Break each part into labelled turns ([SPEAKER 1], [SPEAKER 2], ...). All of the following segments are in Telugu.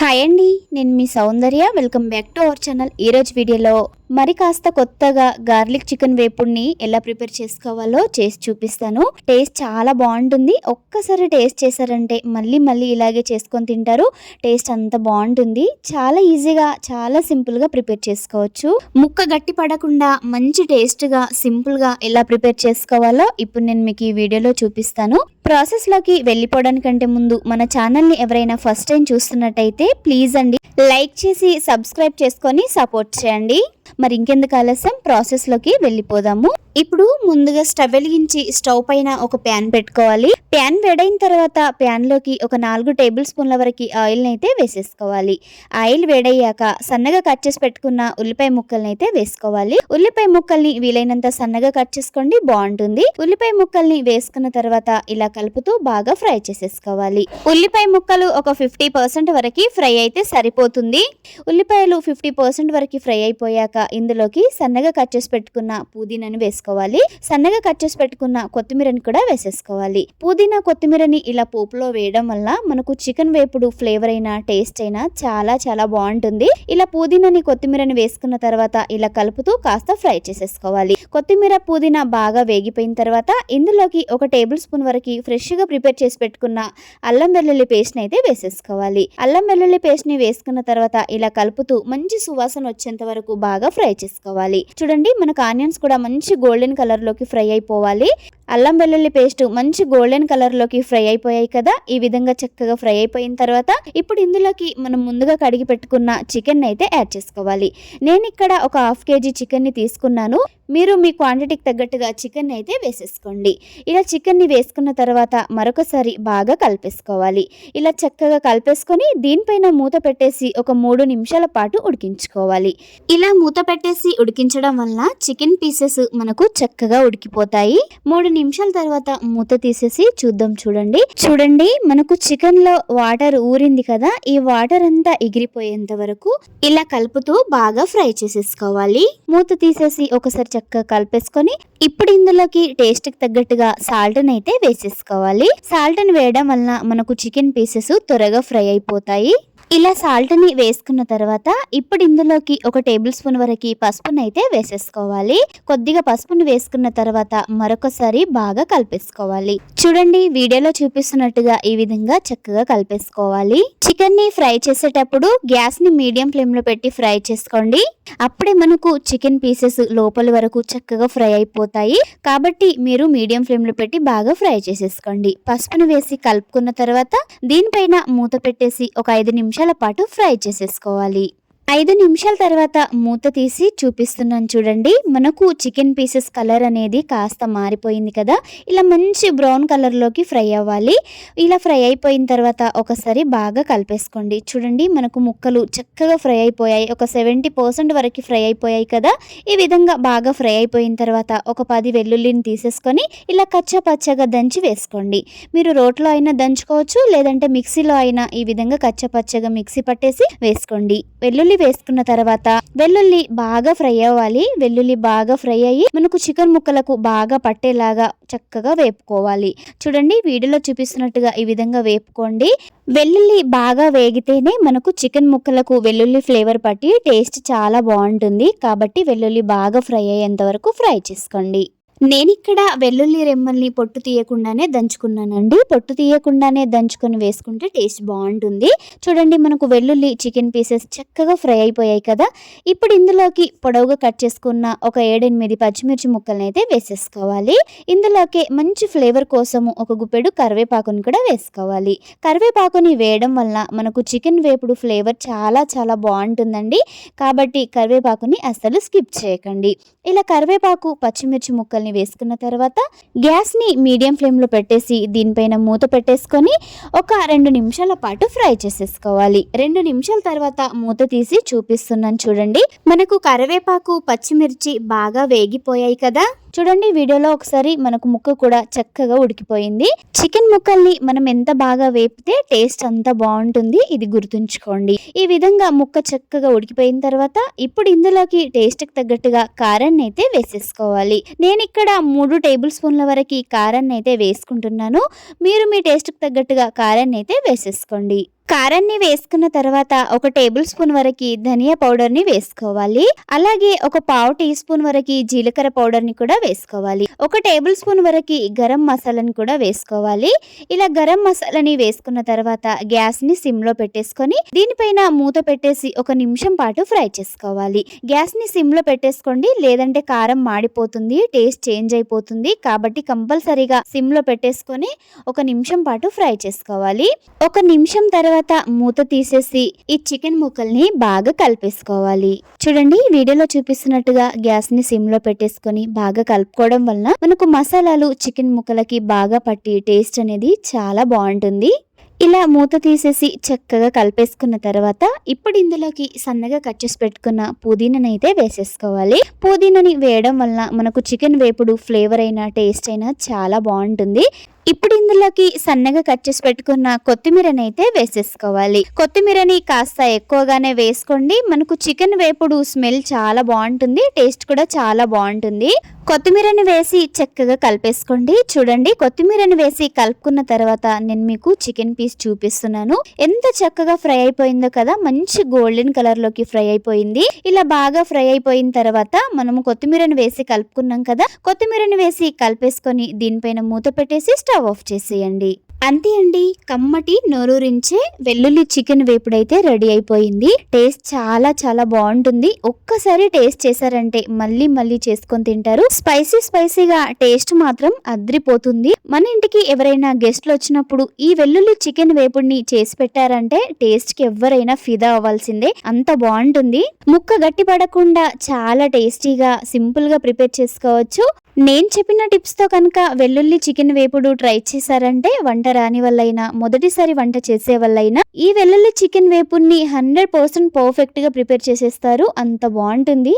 [SPEAKER 1] హాయ్ అండి నేను మీ Soundarya. Welcome back to our channel ఈరోజు వీడియోలో మరి కాస్త కొత్తగా గార్లిక్ చికెన్ వేపుడిని ఎలా ప్రిపేర్ చేసుకోవాలో చేసి చూపిస్తాను. టేస్ట్ చాలా బాగుంటుంది. ఒక్కసారి టేస్ట్ చేశారంటే మళ్ళీ మళ్ళీ ఇలాగే చేసుకొని తింటారు. టేస్ట్ అంత బాగుంటుంది. చాలా ఈజీగా చాలా సింపుల్గా ప్రిపేర్ చేసుకోవచ్చు. ముక్క గట్టి పడకుండా మంచి టేస్ట్గా సింపుల్గా ఎలా ప్రిపేర్ చేసుకోవాలో ఇప్పుడు నేను మీకు ఈ వీడియోలో చూపిస్తాను. ప్రాసెస్లోకి వెళ్ళిపోవడానికంటే ముందు మన ఛానల్ని ఎవరైనా ఫస్ట్ టైం చూస్తున్నట్టయితే ప్లీజ్ అండి లైక్ చేసి సబ్స్క్రైబ్ చేసుకొని సపోర్ట్ చేయండి. మరి ఇంకెందుకు ఆలస్యం? ప్రాసెస్లోకి వెళ్ళిపోదాము. ఇప్పుడు ముందుగా స్టవ్ వెలిగించి స్టవ్ పైన ఒక ప్యాన్ పెట్టుకోవాలి. ప్యాన్ వేడైన తర్వాత ప్యాన్లోకి ఒక నాలుగు టేబుల్ స్పూన్ల వరకు ఆయిల్ని అయితే వేసేసుకోవాలి. ఆయిల్ వేడయ్యాక సన్నగా కట్ చేసి పెట్టుకున్న ఉల్లిపాయ ముక్కల్ని అయితే వేసుకోవాలి. ఉల్లిపాయ ముక్కల్ని వీలైనంత సన్నగా కట్ చేసుకోండి బాగుంటుంది. ఉల్లిపాయ ముక్కల్ని వేసుకున్న తర్వాత ఇలా కలుపుతూ బాగా ఫ్రై చేసేసుకోవాలి. ఉల్లిపాయ ముక్కలు ఒక ఫిఫ్టీ పర్సెంట్ వరకు ఫ్రై అయితే సరిపోతుంది. ఉల్లిపాయలు ఫిఫ్టీ పర్సెంట్ వరకు ఫ్రై అయిపోయాక ఇందులోకి సన్నగా కట్ చేసి పెట్టుకున్న పుదీనాను వేసుకోవాలి. సన్నగా కట్ చేసి పెట్టుకున్న కొత్తిమీరని కూడా వేసేసుకోవాలి. పుదీనా కొత్తిమీరని ఇలా పోపులో వేయడం వల్ల మనకు చికెన్ వేపుడు ఫ్లేవర్ అయినా టేస్ట్ అయినా చాలా చాలా బాగుంటుంది. ఇలా పుదీనాని కొత్తిమీరని వేసుకున్న తర్వాత ఇలా కలుపుతూ కాస్త ఫ్రై చేసేసుకోవాలి. కొత్తిమీర పుదీనా బాగా వేగిపోయిన తర్వాత ఇందులోకి ఒక టేబుల్ స్పూన్ వరకు ఫ్రెష్గా ప్రిపేర్ చేసి పెట్టుకున్న అల్లం వెల్లుల్లి పేస్ట్ని అయితే వేసేసుకోవాలి. అల్లం వెల్లుల్లి పేస్ట్ని వేసుకున్న తర్వాత ఇలా కలుపుతూ మంచి సువాసన వచ్చేంత వరకు బాగా ఫ్రై చేసుకోవాలి. చూడండి మనకు ఆనియన్స్ కూడా మంచి గోల్డెన్ కలర్లోకి ఫ్రై అయిపోవాలి. అల్లం వెల్లుల్లి పేస్ట్ మంచి గోల్డెన్ కలర్లోకి ఫ్రై అయిపోయాయి కదా? ఈ విధంగా చక్కగా ఫ్రై అయిపోయిన తర్వాత ఇప్పుడు ఇందులోకి మనం ముందుగా కడిగి పెట్టుకున్న చికెన్ అయితే యాడ్ చేసుకోవాలి. నేను ఇక్కడ ఒక హాఫ్ కేజీ చికెన్ని తీసుకున్నాను. మీరు మీ క్వాంటిటీకి తగ్గట్టుగా చికెన్ అయితే వేసేసుకోండి. ఇలా చికెన్ని వేసుకున్న తర్వాత మరొకసారి బాగా కలిపేసుకోవాలి. ఇలా చక్కగా కలిపేసుకొని దీనిపైన మూత పెట్టేసి ఒక మూడు నిమిషాల పాటు ఉడికించుకోవాలి. ఇలా మూత పెట్టేసి ఉడికించడం వల్ల చికెన్ పీసెస్ మనకు చక్కగా ఉడికిపోతాయి. మూడు నిమిషాల తర్వాత మూత తీసేసి చూద్దాం చూడండి. చూడండి మనకు చికెన్లో వాటర్ ఊరింది కదా ఈ వాటర్ అంతా ఎగిరిపోయేంత వరకు ఇలా కలుపుతూ బాగా ఫ్రై చేసేసుకోవాలి. మూత తీసేసి ఒకసారి చక్కగా కలిపేసుకొని ఇప్పుడు ఇందులోకి టేస్ట్కి తగ్గట్టుగా సాల్ట్ అయితే వేసేసుకోవాలి. సాల్ట్ని వేయడం వలన మనకు చికెన్ పీసెస్ త్వరగా ఫ్రై అయిపోతాయి. ఇలా సాల్ట్ని వేసుకున్న తర్వాత ఇప్పుడు ఇందులోకి ఒక టేబుల్ స్పూన్ వరకు పసుపును అయితే వేసేసుకోవాలి. కొద్దిగా పసుపును వేసుకున్న తర్వాత మరొకసారి బాగా కలిపేసుకోవాలి. చూడండి వీడియోలో చూపిస్తున్నట్టుగా ఈ విధంగా చక్కగా కలిపేసుకోవాలి. చికెన్ని ఫ్రై చేసేటప్పుడు గ్యాస్ని మీడియం ఫ్లేమ్లో పెట్టి ఫ్రై చేసుకోండి. అప్పుడే మనకు చికెన్ పీసెస్ లోపల వరకు చక్కగా ఫ్రై అయిపోతాయి. కాబట్టి మీరు మీడియం ఫ్లేమ్లో పెట్టి బాగా ఫ్రై చేసేసుకోండి. పసుపును వేసి కలుపుకున్న తర్వాత దీనిపైన మూత పెట్టేసి ఒక ఐదు నిమిషం పాటు ఫ్రై చేసేసుకోవాలి. ఐదు నిమిషాల తర్వాత మూత తీసి చూపిస్తున్నాను చూడండి. మనకు చికెన్ పీసెస్ కలర్ అనేది కాస్త మారిపోయింది కదా. ఇలా మంచి బ్రౌన్ కలర్లోకి ఫ్రై అవ్వాలి. ఇలా ఫ్రై అయిపోయిన తర్వాత ఒకసారి బాగా కలిపేసుకోండి. చూడండి మనకు ముక్కలు చక్కగా ఫ్రై అయిపోయాయి. ఒక సెవెంటీ పర్సెంట్ వరకు ఫ్రై అయిపోయాయి కదా. ఈ విధంగా బాగా ఫ్రై అయిపోయిన తర్వాత ఒక పది వెల్లుల్లిని తీసేసుకొని ఇలా కచ్చా పచ్చగా దంచి వేసుకోండి. మీరు రోట్లో అయినా దంచుకోవచ్చు లేదంటే మిక్సీలో అయినా ఈ విధంగా కచ్చా పచ్చగా మిక్సీ పట్టేసి వేసుకోండి. వెల్లుల్లి వేసుకున్న తర్వాత వెల్లుల్లి బాగా ఫ్రై అవ్వాలి. వెల్లుల్లి బాగా ఫ్రై అయ్యి మనకు చికెన్ ముక్కలకు బాగా పట్టేలాగా చక్కగా వేపుకోవాలి. చూడండి వీడియోలో చూపిస్తున్నట్టుగా ఈ విధంగా వేపుకోండి. వెల్లుల్లి బాగా వేగితేనే మనకు చికెన్ ముక్కలకు వెల్లుల్లి ఫ్లేవర్ పట్టి టేస్ట్ చాలా బాగుంటుంది. కాబట్టి వెల్లుల్లి బాగా ఫ్రై అయ్యేంత వరకు ఫ్రై చేసుకోండి. నేను ఇక్కడ వెల్లుల్లి రెమ్మల్ని పొట్టు తీయకుండానే దంచుకున్నానండి. పొట్టు తీయకుండానే దంచుకొని వేసుకుంటే టేస్ట్ బాగుంటుంది. చూడండి మనకు వెల్లుల్లి చికెన్ పీసెస్ చక్కగా ఫ్రై అయిపోయాయి కదా. ఇప్పుడు ఇందులోకి పొడవుగా కట్ చేసుకున్న ఒక ఏడెనిమిది పచ్చిమిర్చి ముక్కల్ని అయితే వేసేసుకోవాలి. ఇందులోకి మంచి ఫ్లేవర్ కోసము ఒక గుప్పెడు కరివేపాకుని కూడా వేసుకోవాలి. కరివేపాకుని వేయడం వల్ల మనకు చికెన్ వేపుడు ఫ్లేవర్ చాలా చాలా బాగుంటుందండి. కాబట్టి కరివేపాకుని అస్సలు స్కిప్ చేయకండి. ఇలా కరివేపాకు పచ్చిమిర్చి ముక్కల్ని వేసుకున్న తర్వాత గ్యాస్ని మీడియం ఫ్లేమ్లో పెట్టేసి దీనిపైన మూత పెట్టేసుకొని ఒక రెండు నిమిషాల పాటు ఫ్రై చేసేసుకోవాలి. రెండు నిమిషాల తర్వాత మూత తీసి చూపిస్తున్నాను చూడండి. మనకు కరివేపాకు పచ్చిమిర్చి బాగా వేగిపోయాయి కదా. చూడండి వీడియోలో ఒకసారి మనకు ముక్క కూడా చక్కగా ఉడికిపోయింది. చికెన్ ముక్కల్ని మనం ఎంత బాగా వేపితే టేస్ట్ అంత బాగుంటుంది ఇది గుర్తుంచుకోండి. ఈ విధంగా ముక్క చక్కగా ఉడికిపోయిన తర్వాత ఇప్పుడు ఇందులోకి టేస్ట్కి తగ్గట్టుగా కారాన్ని అయితే వేసేసుకోవాలి. నేను ఇక్కడ మూడు టేబుల్ స్పూన్ల వరకు కారాన్ని అయితే వేసుకుంటున్నాను. మీరు మీ టేస్ట్కి తగ్గట్టుగా కారాన్ని అయితే వేసేసుకోండి. కారాన్ని వేసుకున్న తర్వాత ఒక టేబుల్ స్పూన్ వరకు ధనియా పౌడర్ని వేసుకోవాలి. అలాగే ఒక పావు టీ స్పూన్ వరకు జీలకర్ర పౌడర్ని కూడా వేసుకోవాలి. ఒక టేబుల్ స్పూన్ వరకు గరం మసాలాని కూడా వేసుకోవాలి. ఇలా గరం మసాలాని వేసుకున్న తర్వాత గ్యాస్ని సిమ్లో పెట్టేసుకొని దీనిపైన మూత పెట్టేసి ఒక నిమిషం పాటు ఫ్రై చేసుకోవాలి. గ్యాస్ని సిమ్లో పెట్టేసుకోండి. లేదంటే కారం మాడిపోతుంది టేస్ట్ చేంజ్ అయిపోతుంది కాబట్టి కంపల్సరీగా సిమ్లో పెట్టేసుకొని ఒక నిమిషం పాటు ఫ్రై చేసుకోవాలి. ఒక నిమిషం తర్వాత తర్వాత మూత తీసేసి ఈ చికెన్ ముక్కల్ని బాగా కలిపేసుకోవాలి. చూడండి వీడియోలో చూపిస్తున్నట్టుగా గ్యాస్ని సిమ్లో పెట్టేసుకొని బాగా కలుపుకోవడం వలన మనకు మసాలాలు చికెన్ ముక్కలకి బాగా పట్టి టేస్ట్ అనేది చాలా బాగుంటుంది. ఇలా మూత తీసేసి చక్కగా కలిపేసుకున్న తర్వాత ఇప్పుడు ఇందులోకి సన్నగా కట్ చేసి పెట్టుకున్న పుదీనాని అయితే వేసేసుకోవాలి. పుదీనాని వేయడం వలన మనకు చికెన్ వేపుడు ఫ్లేవర్ అయినా టేస్ట్ అయినా చాలా బాగుంటుంది. ఇప్పుడు ఇందులోకి సన్నగా కట్ చేసి పెట్టుకున్న కొత్తిమీరని అయితే వేసేసుకోవాలి. కొత్తిమీరని కాస్త ఎక్కువగానే వేసుకోండి. మనకు చికెన్ వేపుడు స్మెల్ చాలా బాగుంటుంది. టేస్ట్ కూడా చాలా బాగుంటుంది. కొత్తిమీరని వేసి చక్కగా కలిపేసుకోండి. చూడండి కొత్తిమీరని వేసి కలుపుకున్న తర్వాత నేను మీకు చికెన్ పీస్ చూపిస్తున్నాను. ఎంత చక్కగా ఫ్రై అయిపోయిందో కదా మంచి గోల్డెన్ కలర్లోకి ఫ్రై అయిపోయింది. ఇలా బాగా ఫ్రై అయిపోయిన తర్వాత మనము కొత్తిమీరని వేసి కలుపుకున్నాం కదా కొత్తిమీరని వేసి కలిపేసుకొని దీనిపైన మూత పెట్టేసి స్టవ్ ఆఫ్ చేసేయండి. అంతే అండి. కమ్మటి నోరూరించే వెల్లుల్లి చికెన్ వేపుడైతే రెడీ అయిపోయింది. టేస్ట్ చాలా చాలా బాగుంటుంది. ఒక్కసారి టేస్ట్ చేశారంటే మళ్ళీ మళ్ళీ చేసుకొని తింటారు. స్పైసీ స్పైసీగా టేస్ట్ మాత్రం అద్రిపోతుంది. మన ఇంటికి ఎవరైనా గెస్ట్లు వచ్చినప్పుడు ఈ వెల్లుల్లి చికెన్ వేపుడిని చేసి పెట్టారంటే టేస్ట్కి ఎవరైనా ఫిదా అవ్వాల్సిందే. అంత బాగుంటుంది. ముక్క గట్టి పడకుండా చాలా టేస్టీగా సింపుల్గా ప్రిపేర్ చేసుకోవచ్చు. నేను చెప్పిన టిప్స్తో కనుక వెల్లుల్లి చికెన్ వేపుడు ట్రై చేశారంటే వంట రాని వల్లైనా మొదటిసారి వంట చేసే వల్లైనా ఈ వెల్లుల్లి చికెన్ వేపుడిని హండ్రెడ్ పర్సెంట్ పర్ఫెక్ట్గా ప్రిపేర్ చేసేస్తారు. అంత బాగుంటుంది.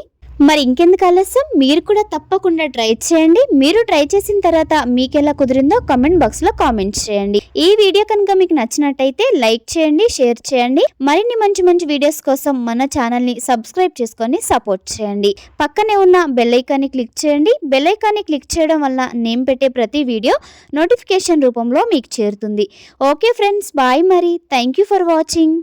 [SPEAKER 1] మరి ఇంకెందుకు ఆలస్యం? మీరు కూడా తప్పకుండా ట్రై చేయండి. మీరు ట్రై చేసిన తర్వాత మీకు ఎలా కుదిరిందో కామెంట్ బాక్స్లో కామెంట్ చేయండి. ఈ వీడియో కనుక మీకు నచ్చినట్టయితే లైక్ చేయండి షేర్ చేయండి. మరిన్ని మంచి మంచి వీడియోస్ కోసం మన ఛానల్ని సబ్స్క్రైబ్ చేసుకొని సపోర్ట్ చేయండి. పక్కనే ఉన్న బెల్ ఐకాన్ని క్లిక్ చేయండి. బెల్ ఐకాన్ని క్లిక్ చేయడం వల్ల నేను పెట్టే ప్రతి వీడియో నోటిఫికేషన్ రూపంలో మీకు చేరుతుంది. ఓకే ఫ్రెండ్స్ బాయ్ మరి. Thank you for watching.